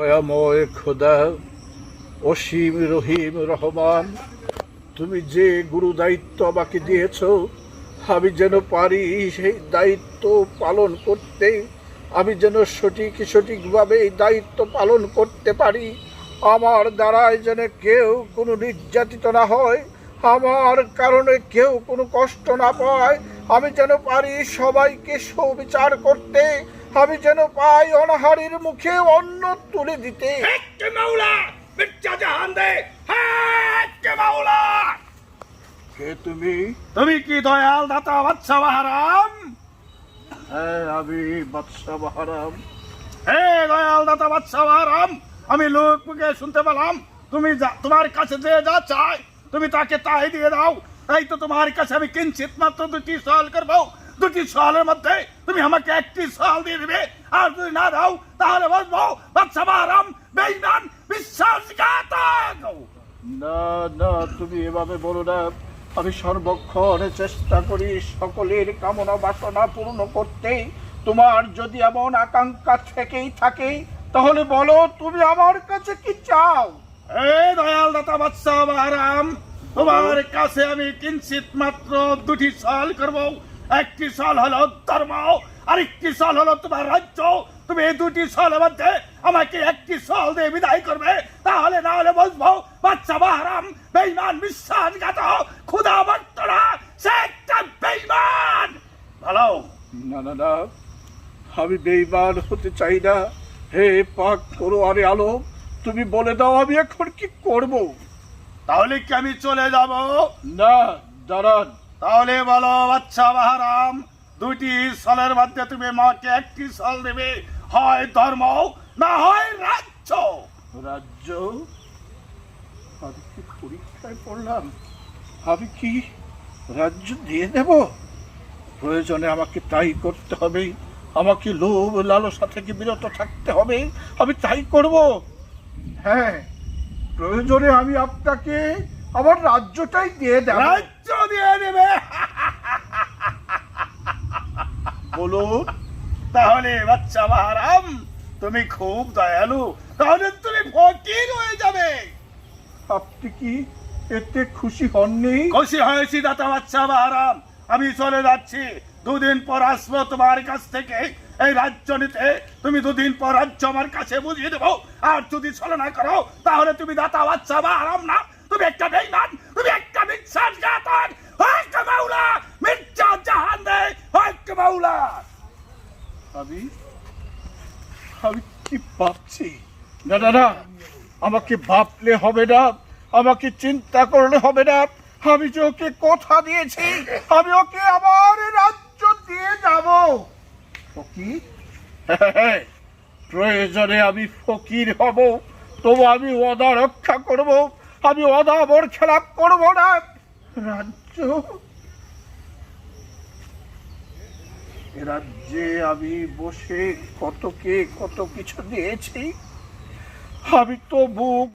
দয়াময় খোদা, অসীম রহিম রহমান, তুমি যে গুরু দায়িত্ব আমাকে দিয়েছ, আমি যেন পারি সেই দায়িত্ব পালন করতে, আমি যেন সঠিক সঠিকভাবে এই দায়িত্ব পালন করতে পারি। আমার দ্বারায় যেন কেউ কোনো নির্যাতিত না হয়, আমার কারণে কেউ কোনো কষ্ট না পায়, আমি যেন পারি সবাইকে সুবিচার করতে আমি যেন পাই অনাহারের মুখে অন্ন তুলে দিতে। কে তুমি? তুমি কি দয়াল দাতা বাচ্চা বাহারাম? হ্যাঁ আমি বাদশাহ বাহারাম। হে দয়াল দাতা বাচ্চা বাহারাম আমি লোক মুখে শুনতে পেলাম। তুমি যা- তোমার কাছে যে যা চাই তুমি তাকে তাই দিয়ে দাও। এই তো তোমার কাছে আমি কিঞ্চিত মাত্র দুটি সওয়াল করব। দুটি সওয়ালের মধ্যে তুমি আমাকে একটি সওয়াল দিয়ে দিবে। আর যদি না দাও তাহলে বলব বাচ্চা বাহারাম বেইমান বিশ্বাসঘাতক! না না তুমি এভাবে বলো না। আমি সর্বক্ষণ চেষ্টা করি সকলের কামনা বাসনা পূর্ণ করতে। তোমার যদি এমন আকাঙ্ক্ষা থেকেই থাকে তাহলে বলো তুমি আমার কাছে কি চাও? হে দয়াল দাতা বাহারাম তোমার কাছে আমি কিঞ্চিত মাত্র দুটি সাল করব। একটি সাল হলো ধর্ম আরেকটি সাল হলো তোমার রাজ্য। তুমি এই দুটি সালের মধ্যে আমাকে একটি সাল দিয়ে বিদায় করবে। তাহলে না হলে বসবো বাচ্চা বাহারাম বেইমান বিশ্বাসঘাত ক্ষুদা বর্তনা সে একটা বেইমান ভালো? না না না আমি বেইমান হতে চাই না। হে পাক করো আরে আলো তুমি বলে দাও আমি এখন কি করব? তাহলে কি আমি চলে যাব? না দাঁড়ান। তাহলে বলো, বাচ্চা বাহারাম, দুইটি সালের মধ্যে তুমি মাকে একটি সাল দেবে, হয় ধর্ম না হয় রাজ্য? রাজ্য? আমি কি পরীক্ষায় পড়লাম? আমি কি রাজ্য দিয়ে দেব প্রয়োজনে আমাকে তাই করতে হবে। আমাকে লোভ, লালসা থেকে বিরত থাকতে হবে। আমি তাই করব। হ্যাঁ প্রয়োজনে আমি আপনাকে আমার রাজ্যটাই দিয়ে দেব রাজ্য দিয়ে দেবে। বলুন তাহলে বাচ্চা বাহারাম তুমি খুব দয়ালু তাহলে তুমি ফকির হয়ে যাবে। আপনি কি এতে খুশি হননি? খুশি হয়েছি দাতা বাচ্চা বাহারাম আমি চলে যাচ্ছি দুদিন পর আসব তোমার কাছ থেকে। এই রাজ্য নিতে তুমি দুদিন পর রাজ্য আমার কাছে বুঝিয়ে দেবো। আর যদি ছলনা করো তাহলে তুমি দাতা বাচ্চা বাহারাম না তুমি একটা বেইমান তুমি একটা বিশ্বাসঘাতক হক মাওলা মির্জা জাহান দে হক মাওলা। আমি আমি কি ভাবছি? না না আমাকে ভাবলে হবে না আমাকে চিন্তা করলে হবে না। আমি যে ওকে কথা দিয়েছি আমি ওকে আমার রাজ্য দিয়ে যাব। ফকির হ্যাঁ, প্রয়োজনে আমি ফকির হব তবু আমি ওদা রক্ষা করব। আমি অদাবর খেলাপ করব না। রাজ্য। রাজ্যে আমি বসে কত কে কত কিছু দিয়েছি আমি তো বুক